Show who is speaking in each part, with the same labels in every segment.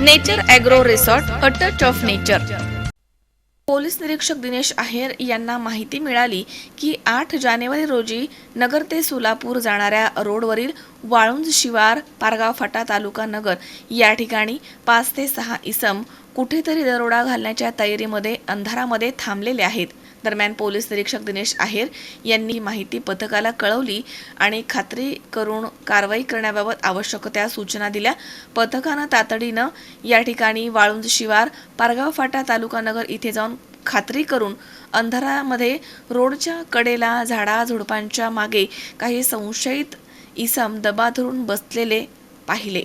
Speaker 1: Nature agro resort a touch of nature. Police निरीक्षक दिनेश आहेर यांना माहिती मिळाली की आठ जानेवारी रोजी नगर ते सोलापूर जाणाऱ्या रोडवरील वाळुंज शिवार पारगाव फाटा तालुका नगर या ठिकाणी पाच ते सहा इसम कुठेतरी दरोडा घालण्याच्या तयारीमध्ये अंधारामध्ये थांबलेले आहेत. दरम्यान पोलीस निरीक्षक दिनेश आहेर यांनी ही माहिती पथकाला कळवली आणि खात्री करून कारवाई करण्याबाबत आवश्यक त्या सूचना दिल्या. पथकानं तातडीनं या ठिकाणी वाळुंज शिवार पारगाव फाटा तालुका नगर इथे जाऊन खात्री करून अंधारामध्ये रोडच्या कडेला झाडा झुडपांच्या मागे काही संशयित इसम दबा धरून बसलेले पाहिले.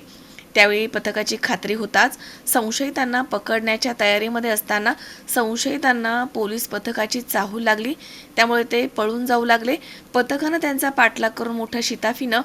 Speaker 1: त्यावेळी पथकाची खात्री होताच संशयितांना पकडण्याच्या तयारीमध्ये असताना संशयितांना पोलीस पथकाची चाहूल लागली. त्यामुळे ते पळून जाऊ लागले. पथकानं त्यांचा पाठलाग करून मोठ्या शिताफीनं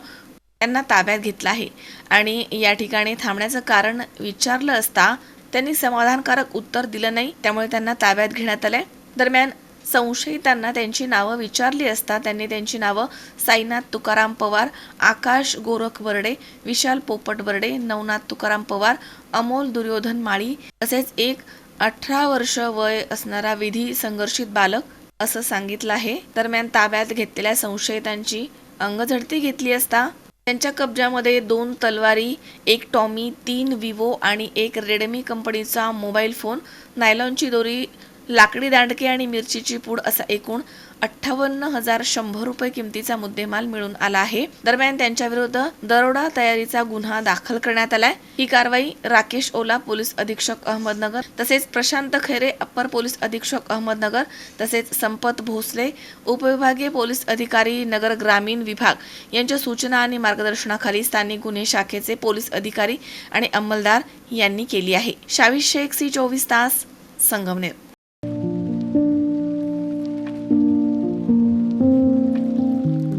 Speaker 1: त्यांना ताब्यात घेतलं आहे. आणि या ठिकाणी थांबण्याचं कारण विचारलं असता त्यांनी समाधानकारक उत्तर दिलं नाही. त्यामुळे त्यांना ताब्यात घेण्यात आलंय. दरम्यान संशयितांना त्यांची नावं विचारली असता त्यांनी त्यांची नावं साईनाथ तुकाराम पवार आकाश गोरख बर्डे विशाल पोपट बर्डे नवनाथ तुकाराम पवार अमोल दुर्योधन माळी तसेच एक अठरा वर्ष वय असणारा विधी संघर्षित बालक असं सांगितलं आहे. दरम्यान ताब्यात घेतलेल्या संशयितांची अंगझडती घेतली असता त्यांच्या कब्जामध्ये दोन तलवारी एक टॉमी तीन विवो आणि एक रेडमी कंपनीचा मोबाईल फोन नायलॉनची दोरी लाकडी दांडके आणि मिरचीची पूड असा एकूण अठ्ठावन्न हजार शंभर रुपये किमतीचा मुद्देमाल मिळून आला आहे. दरम्यान त्यांच्या विरुद्ध दरोडा तयारीचा गुन्हा दाखल करण्यात आलाय. ही कारवाई राकेश ओला पोलीस अधीक्षक अहमदनगर तसेच प्रशांत खैरे अप्पर पोलीस अधीक्षक अहमदनगर तसेच संपत भोसले उपविभागीय पोलीस अधिकारी नगर ग्रामीण विभाग यांच्या सूचना आणि मार्गदर्शनाखाली स्थानिक गुन्हे शाखेचे पोलीस अधिकारी आणि अंमलदार यांनी केली आहे. शावी शेख सी चोवीस तास संगमनेर.